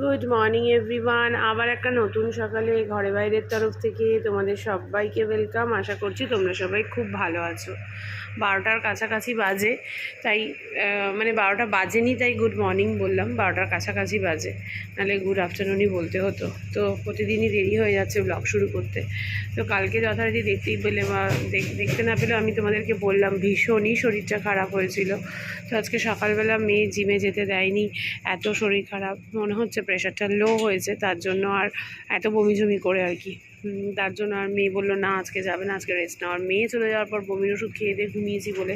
Good morning everyone আবার একটা নতুন সকালে ঘরে বাইরের তরফ থেকে তোমাদের সবাইকে ওয়েলকাম আশা করছি তোমরা সবাই খুব ভালো আছো। বারোটার কাছাকাছি বাজে, তাই মানে বারোটা বাজেনি, তাই গুড মর্নিং বললাম, বারোটার কাছাকাছি বাজে। নাহলে গুড আফটারনুনই বলতে হতো। তো প্রতিদিনই দেরি হয়ে যাচ্ছে ব্লগ শুরু করতে। তো কালকে যথারীতি দেখতেই পেলে বা দেখ- দেখতে না পেলেও আমি তোমাদেরকে বললাম, ভীষণই শরীরটা খারাপ হয়েছিল। তো আজকে সকালবেলা মেয়ে জিমে যেতে দেয়নি, এত শরীর খারাপ। মনে হচ্ছে প্রেশারটা লো হয়েছে, তার জন্য আর এত বমি ঝমি করে আর কি। তার জন্য আর মেয়ে বলল, না, আজকে যাবে না, আজকে রেস্ট আর মেয়ে চলে যাওয়ার পর বমির ওষুধ খেয়ে দিয়ে ঘুমিয়েছি বলে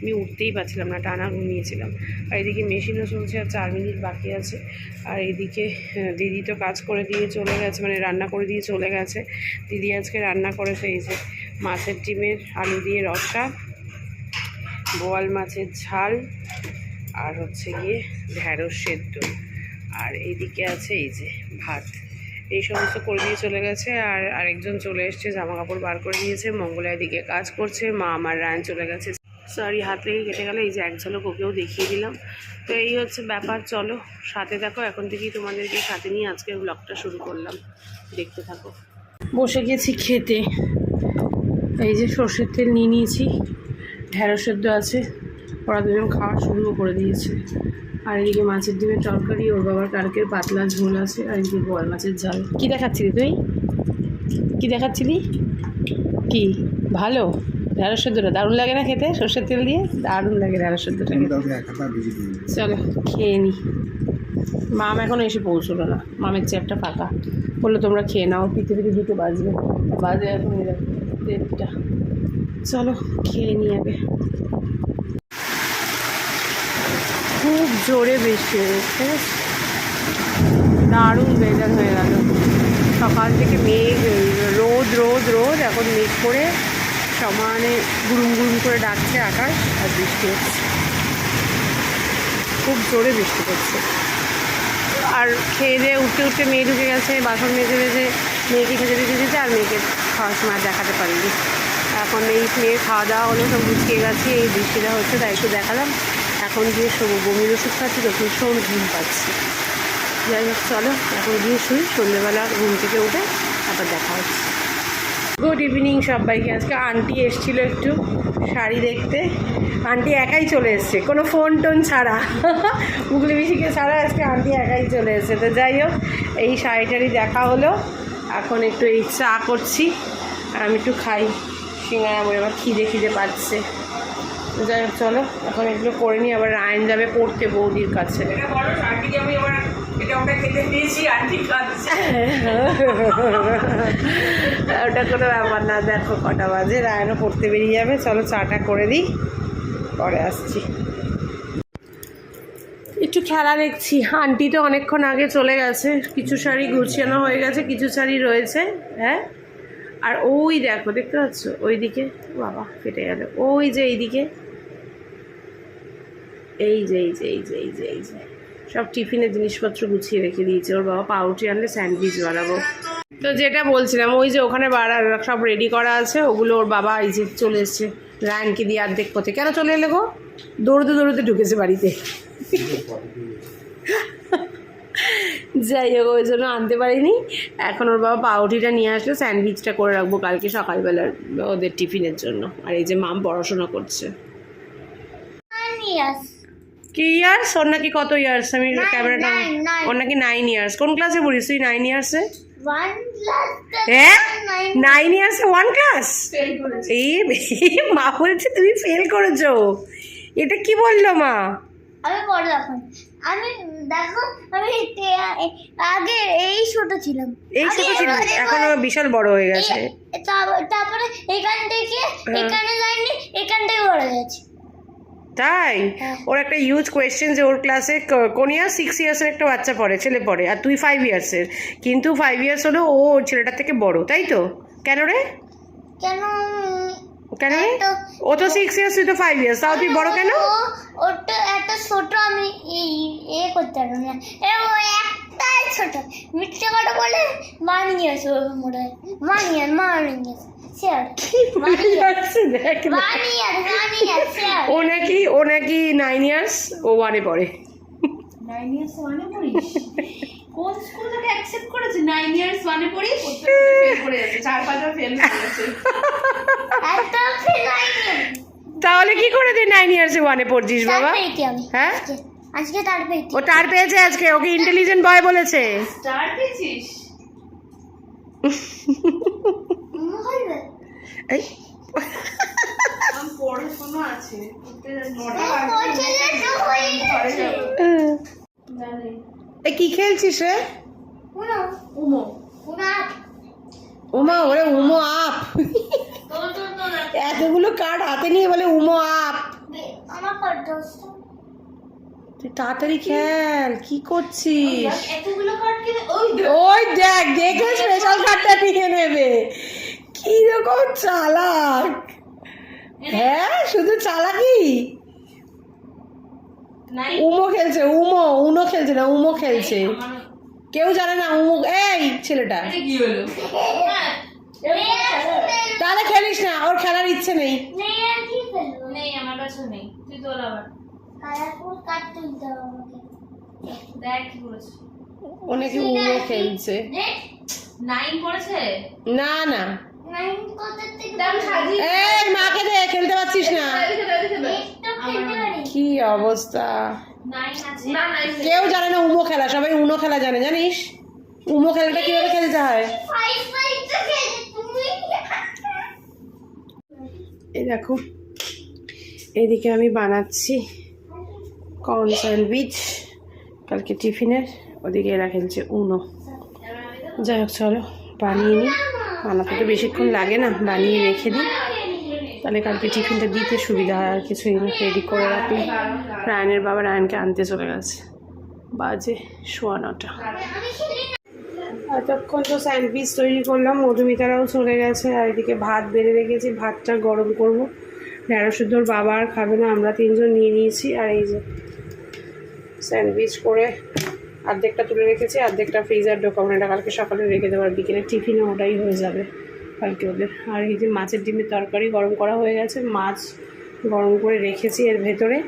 আমি উঠতেই পারছিলাম না, টানা ঘুমিয়েছিলাম। আর এদিকে মেশিনও চলছে, আর চার মিনিট বাকি আছে। আর এদিকে দিদি তো কাজ করে দিয়ে চলে গেছে মানে রান্না করে দিয়ে চলে গেছে। দিদি আজকে রান্না করেছে, এই যে মাছের ডিমের আলু দিয়ে রসা, বোয়াল মাছের ঝাল, আর হচ্ছে গিয়ে ঢ্যাঁড়স সেদ্ধ। আর এইদিকে আছে এই যে ভাত। এই সমস্ত করে দিয়ে চলে গেছে আর আরেকজন চলে এসছে জামা কাপড় বার করে দিয়েছে মঙ্গলা দিকে কাজ করছে, মা আমার রান চলে গেছে। সরি হাত লেগে কেটে গেলে, এই যে এক ঝলক ওকেও দেখিয়ে দিলাম। তো এই হচ্ছে ব্যাপার, চলো সাথে দেখো এখন থেকেই তোমাদেরকে সাথে নিয়ে আজকের ব্লগটা শুরু করলাম। দেখতে থাকো। বসে গেছি খেতে। এই যে সর্ষের তেল নিয়ে নিয়েছি ঢেঁড়স সেদ্ধ আছে। ওরা দুজন খাওয়া শুরুও করে দিয়েছে। আর এদিকে মাছের ডিমের তরকারি ওর বাবার কালকের পাতলা ঝোল আছে আর এদিকে বড় মাছের ঝাল। কী দেখাচ্ছিলি তুই? কী দেখাচ্ছিলি? কি? ভালো? ঢেঁড়স সেদ্ধটা দারুণ লাগে না খেতে? সর্ষের তেল দিয়ে? দারুণ লাগে ঢেঁড়স সেদ্ধটা চলো খেয়ে নি। মাম এখনও এসে পৌঁছলো না। মামের চেয়ারটা ফাঁকা। বলল তোমরা খেয়ে নাও পিতে দুটো বাজবে। বাজে এখন দেড়টা। চলো খেয়ে নি আগে। খুব জোরে বৃষ্টি হয়েছে। দারুণ ওয়েদার হয়ে গেল। সকাল থেকে মেঘ, রোদ রোদ রোদ, এখন মেঘ করে সমানে গুরুম গুরুম করে ডাকছে আকাশ আর বৃষ্টি হচ্ছে। খুব জোরে বৃষ্টি পড়ছে আর খেয়ে দিয়ে উঠতে উঠতে মেয়ে ঢুকে গেছে, বাসন মেজে মেজে, মেয়েকে খেতে দিতে দিতে আর মেয়েকে খাওয়ার সময় দেখাতে পারিনি। এখন এই মেয়ের খাওয়া দাওয়া হলো, সব গুছিয়ে গেছি এই বৃষ্টিটা হচ্ছে, তাই একটু দেখালাম। এখন গিয়ে শোবো। বমির ওষুধ খাচ্ছি তো ভীষণ ঘুম পাচ্ছি। যাই হোক, চলো, এখন গিয়ে শুই। সন্ধ্যেবেলা ঘুম থেকে উঠে আবার দেখা হচ্ছে। গুড ইভিনিং সবাইকে। আজকে আন্টি এসছিল একটু শাড়ি দেখতে। আন্টি একাই চলে এসছে। কোনো ফোন টোন ছাড়া। মুগলি মিশিকে ছাড়া আজকে আন্টি একাই চলে এসছে। তো যাই হোক, এই শাড়িটারই দেখা হলো। এখন একটু এই চা করছি। আর আমি একটু খাই। সিঙ্গারা আমার খিদে খিদে পাচ্ছে। যাই হোক চলো এখন এগুলো করে নিই। আবার রায়ন যাবে পড়তে বৌদির কাছে। ওটা কোনো ব্যাপার না দেখো কটা বাজে রায়নও পড়তে বেরিয়ে যাবে। চলো চাটা করে দিই পরে আসছি। একটু খেলা দেখছি। আন্টি তো অনেকক্ষণ আগে চলে গেছে। কিছু শাড়ি গুছিয়ানো হয়ে গেছে কিছু শাড়ি রয়েছে হ্যাঁ? আর ওই দেখো দেখতে পাচ্ছ? ওইদিকে বাবা ফেটে গেল। ওই যে এইদিকে। এই যে এই যে এই যে এই যে এই যে। সব টিফিনের জিনিসপত্র গুছিয়ে রেখে দিয়েছে। ওর বাবা পাউরুটি আনলে স্যান্ডউইচ বানাবো। তো যেটা বলছিলাম, ওই যে ওখানে সব রেডি করা আছে। ওগুলো ওর বাবা এই যে চলে এসছে রায়নকে দিয়ে অর্ধেক পথে। কেন চলে এলে গো? দৌড়তে দৌড়তে ঢুকেছে বাড়িতে। যাই হোক, ওই জন্য আনতে পারিনি। এখন ওর বাবা পাউরুটিটা নিয়ে আসলে স্যান্ডউইচটা করে রাখব কালকে সকালবেলার ওদের টিফিনের জন্য। আর এই যে মাম পড়াশোনা করছে. কি ইয়ার্স ওর নাকি কত ইয়ার্স আমি ক্যামেরাটা. ওর নাকি নাইন ইয়ার্স কোন ক্লাসে পড়িস তুই নাইন ইয়ার্সে হ্যাঁ নাইন ইয়ার্সে ওয়ান ক্লাস এই মা বলছে তুমি ফেল করেছ। এটা কি বলল মা? আমি এখন আমি দেখো আমি আগে এই ছোট ছিলাম। এই ছোট আগে ছিল এবার- এখন ও বিশাল বড় হয়ে গেছে। তারপরে এখান থেকে হ্যাঁ। এখানে যায়নি এখান থেকে গেছে তাই? হ্যাঁ। ওর একটা ইউজ কোয়েশ্চেন যে ওর ক্লাসে কোন ইয়ার সিক্স ইয়ার্সের একটা বাচ্চা পড়ে ছেলে পড়ে। আর তুই ফাইভ ইয়ার্সের কিন্তু ফাইভ ইয়ার্স হলো ও ওর ছেলেটার থেকে বড় তাই তো? কেন রে? কেন? কেন রে? ও তো সিক্স ইয়ার্স তুই তো ফাইভ ইয়ার্স তাও তুই বড় কেন? ও ওটা এত ছোট আমি এই এ করতে পারব না। ও একটাই ছোট। মিথ্যে কথা বলে মানিয়ে আসো মনে হয় মানিয়ে মানিয়ে। ও নাকি ও নাকি নাইন ইয়ার্স ও ওয়ানে পড়ে। নাইন ইয়ার্স ওয়ানে পড়িস? বলেছি নাইন ইয়ার্স ওয়ানে পড়ি করে যাচ্ছে চার পাঁচবার ফেল করেছে তাহলে কি করে তুই নাইন ইয়ার্সে ওয়ানে পড়ছিস বাবা? হ্যাঁ? আজকে আজকে তার পেয়েছি। ও টার পেয়েছে আজকে ওকে ইন্টেলিজেন্ট বয় বলেছে। স্টার পেয়েছিস? এই। পড়াশোনা আছে। এ। কি খেলছিস রে? উমো। উমা। ওরে উমো আপ। তোর তোর তোর এতগুলো কার্ড হাতে নিয়ে বলে উমো আপ। আমার তুই তাড়াতাড়ি খেল কি করছিস? এতগুলো কার্ড কিনে ওই দেখ। দেখে স্পেশাল কার্ডটা নিয়ে নেবে। কি রকম চালাক হ্যাঁ শুধু চালাকি? নাই। উমো খেলছে উমো উনো খেলছে না উমো খেলছে। কেউ জানে না উমো এই ছেলেটা। এটা কি হলো? হ্যাঁ তাহলে খেলিস না ওর খেলার ইচ্ছে নেই। নেই আর কি ফেলব নেই আমার কাছে নেই। তুই তোর আবার। কালারফুল কার্ড তুলতে হবে আমাকে। দেখ কি করেছে। ও নাকি খেলছে নাইন পড়েছে না না। নাইন কোথা থেকে এই মাকে দে খেলতে পারছিস না। কি অবস্থা। কেউ জানে না উমো খেলা সবাই উনো খেলা জানে জানিস? উমো খেলাটা কীভাবে খেলতে হয়? ফাইভ ফাইভ তো খেলে তুমি। এই দেখো এদিকে আমি বানাচ্ছি। কর্ন স্যান্ডউইচ কালকে টিফিনের, ওদিকে এরা খেলছে উনো। যাই হোক, চলো, বানিয়ে নিই। বানাতে তো বেশিক্ষণ লাগে না, বানিয়ে রেখে দিই। তাহলে কালকে টিফিনটা দিতে সুবিধা হয়, আর কিছুই না রেডি করে রাখলে। রায়নের বাবা রায়নকে আনতে চলে গেছে। বাজে সোয়া নটা। এতক্ষণ তো স্যান্ডউইচ তৈরি করলাম, মধুমিতারাও চলে গেছে, আর এদিকে ভাত বেড়ে রেখেছি, ভাতটা গরম করব। ঢেঁড়সুদ্ধর বাবা আর খাবে না, আমরা তিনজন নিয়ে নিয়েছি, আর এই যে স্যান্ডউইচ করে অর্ধেকটা তুলে রেখেছি অর্ধেকটা ফ্রিজার ডকুমেন্টটা কালকে সকালে রেখে দেবো, আর বিকেলে টিফিনে ওটাই হয়ে যাবে কালকে ওদের। আর এই যে মাছের ডিমের তরকারি গরম করা হয়ে গেছে, মাছ গরম করে রেখেছি এর ভেতরে।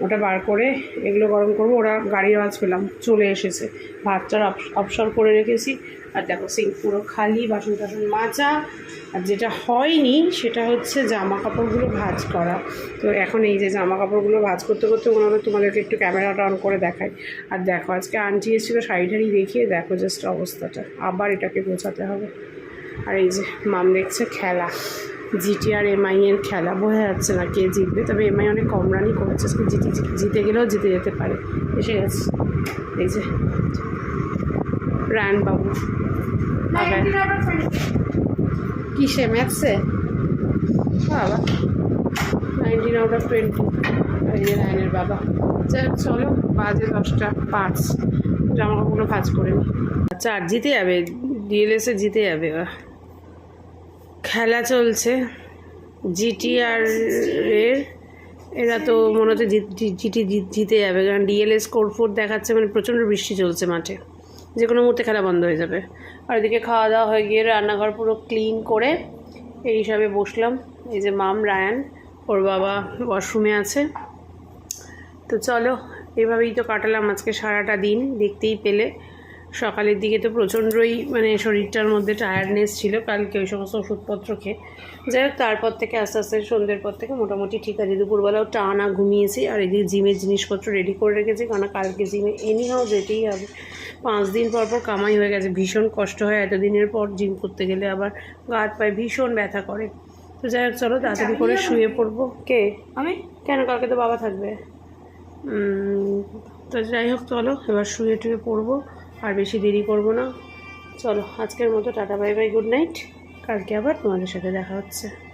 ওটা বার করে এগুলো গরম করব, ওরা গাড়ির আওয়াজ পেলাম, চলে এসেছে। ভাতটার অপসর করে রেখেছি। আর দেখো সিঙ্ক পুরো খালি বাসন টাসন মাজা। আর যেটা হয়নি, সেটা হচ্ছে জামা কাপড়গুলো ভাজ করা। তো এখন এই যে জামা কাপড়গুলো ভাজ করতে করতে মনে তোমাদেরকে একটু ক্যামেরাটা অন করে দেখাই। আর দেখো, আজকে আন্টি এসেছিল শাড়ি দেখিয়ে, দেখো জাস্ট অবস্থাটা। আবার এটাকে গোছাতে হবে। আর এই যে, মাম দেখছে খেলা। জিটি আর এমআই এর খেলা বোঝা যাচ্ছে না কে জিতবে তবে এমআই অনেক কম রানই করেছে জিতে জিতে গেলেও জিতে যেতে পারে। এসে গেছে। এই যে রায়ন বাবু আবার কিসে ম্যাথসে? বাবা নাইনটিন আউট অফ টোয়েন্টি এই যে রায়নের বাবা। যাই চলো বাজে দশটা পাঁচ। জামা কাপড়গুলো ভাজ করে নি। আচ্ছা আর জিতে যাবে ডিএলএসে জিতে যাবে খেলা চলছে। জিটিআর এর, এরা তো মনে হচ্ছে জিটি জিতে যাবে। কারণ ডিএলএস স্কোর ফোর দেখাচ্ছে মানে প্রচণ্ড বৃষ্টি চলছে মাঠে। যে কোনো মুহূর্তে খেলা বন্ধ হয়ে যাবে। আর এদিকে খাওয়া দাওয়া হয়ে গিয়ে রান্নাঘর পুরো ক্লিন করে এই হিসাবে বসলাম। এই যে মাম রায়ান, ওর বাবা ওয়াশরুমে আছে। তো চলো, এভাবেই তো কাটালাম আজকে সারাটা দিন। দেখতেই পেলে। সকালের দিকে তো প্রচণ্ডই মানে শরীরটার মধ্যে টায়ার্ডনেস ছিল কালকে ওই সমস্ত ওষুধপত্র খেয়ে। যাই হোক তারপর থেকে আস্তে আস্তে সন্ধ্যের পর থেকে মোটামুটি ঠিক আছে। দুপুরবেলাও টানা ঘুমিয়েছি আর এদিকে জিমের জিনিসপত্র রেডি করে রেখেছি কারণ কালকে জিমে এনি এনিহাও যেতেই হবে। পাঁচ দিন পর পর কামাই হয়ে গেছে ভীষণ কষ্ট হয় এতদিনের পর জিম করতে গেলে আবার গা হাত পায়ে ভীষণ ব্যথা করে। তো যাই হোক চলো তাড়াতাড়ি করে শুয়ে পড়ব। কে? আমি? কেন? কালকে তো বাবা থাকবে। তো যাই হোক চলো এবার শুয়ে টুয়ে পড়ব। আর বেশি দেরি করব না। চলো, আজকের মতো tata, bye bye, good night. কালকে আবার তোমাদের সাথে দেখা হচ্ছে।